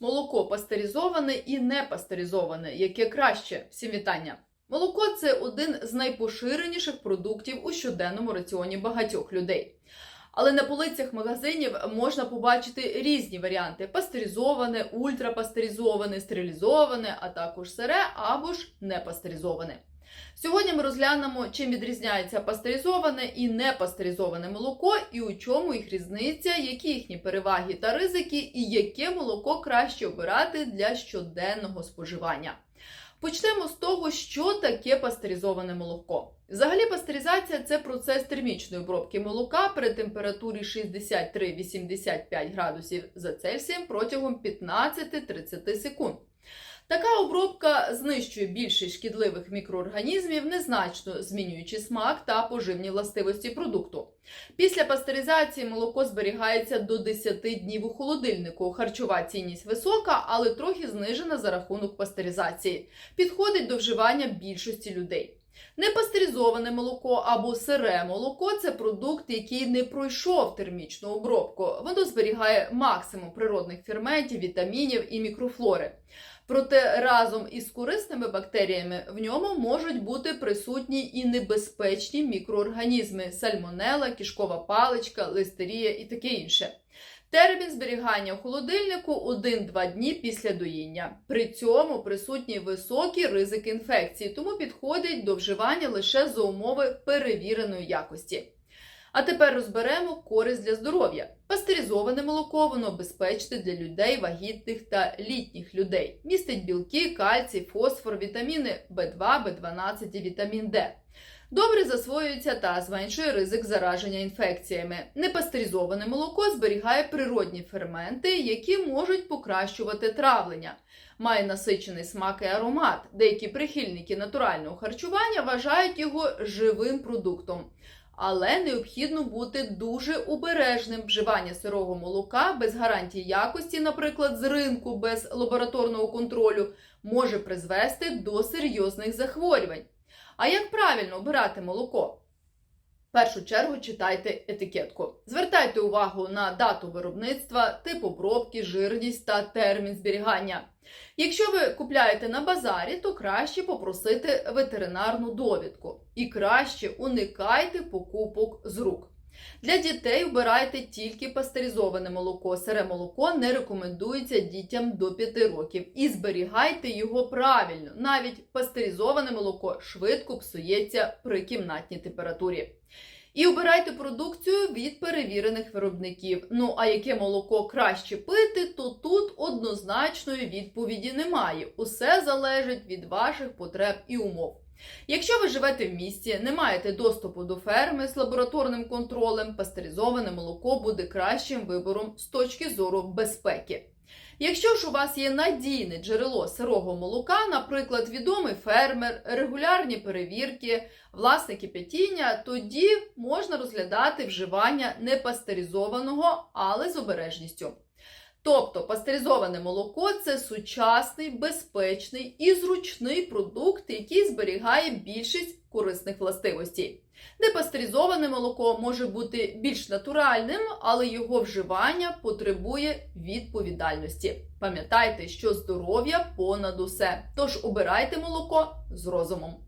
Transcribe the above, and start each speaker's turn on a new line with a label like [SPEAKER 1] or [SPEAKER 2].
[SPEAKER 1] Молоко пастеризоване і не пастеризоване, яке краще. Всім вітання. Молоко це один з найпоширеніших продуктів у щоденному раціоні багатьох людей. Але на полицях магазинів можна побачити різні варіанти: пастеризоване, ультрапастеризоване, стерилізоване, а також сире або ж не пастеризоване. Сьогодні ми розглянемо, чим відрізняється пастеризоване і непастеризоване молоко, і у чому їх різниця, які їхні переваги та ризики, і яке молоко краще обирати для щоденного споживання. Почнемо з того, що таке пастеризоване молоко. Взагалі, пастеризація це процес термічної обробки молока при температурі 63-85 градусів за Цельсієм протягом 15-30 секунд. Така обробка знищує більшість шкідливих мікроорганізмів, незначно змінюючи смак та поживні властивості продукту. Після пастеризації молоко зберігається до 10 днів у холодильнику. Харчова цінність висока, але трохи знижена за рахунок пастеризації. Підходить до вживання більшості людей. Непастеризоване молоко або сире молоко це продукт, який не пройшов термічну обробку. Воно зберігає максимум природних ферментів, вітамінів і мікрофлори. Проте разом із корисними бактеріями в ньому можуть бути присутні і небезпечні мікроорганізми: сальмонела, кишкова паличка, листерія і таке інше. Термін зберігання у холодильнику 1-2 дні після доїння. При цьому присутній високий ризик інфекції, тому підходить до вживання лише за умови перевіреної якості. А тепер розберемо користь для здоров'я. Пастеризоване молоко воно безпечне для людей, вагітних та літніх людей. Містить білки, кальцій, фосфор, вітаміни В2, В12 і вітамін Д. Добре засвоюється та зменшує ризик зараження інфекціями. Непастеризоване молоко зберігає природні ферменти, які можуть покращувати травлення. Має насичений смак і аромат. Деякі прихильники натурального харчування вважають його живим продуктом. Але необхідно бути дуже обережним. Вживання сирого молока без гарантії якості, наприклад, з ринку без лабораторного контролю, може призвести до серйозних захворювань. А як правильно обирати молоко? Першу чергу читайте етикетку. Звертайте увагу на дату виробництва, тип обробки, жирність та термін зберігання. Якщо ви купляєте на базарі, то краще попросити ветеринарну довідку і краще уникайте покупок з рук. Для дітей обирайте тільки пастеризоване молоко. Сире молоко не рекомендується дітям до 5 років і зберігайте його правильно. Навіть пастеризоване молоко швидко псується при кімнатній температурі. І обирайте продукцію від перевірених виробників. Ну а яке молоко краще пити, то тут однозначної відповіді немає. Усе залежить від ваших потреб і умов. Якщо ви живете в місті, не маєте доступу до ферми з лабораторним контролем, пастеризоване молоко буде кращим вибором з точки зору безпеки. Якщо ж у вас є надійне джерело сирого молока, наприклад, відомий фермер, регулярні перевірки, власне кипятіння, тоді можна розглядати вживання непастеризованого, але з обережністю. Тобто пастеризоване молоко це сучасний, безпечний і зручний продукт, який зберігає більшість корисних властивостей. Непастеризоване молоко може бути більш натуральним, але його вживання потребує відповідальності. Пам'ятайте, що здоров'я понад усе. Тож обирайте молоко з розумом.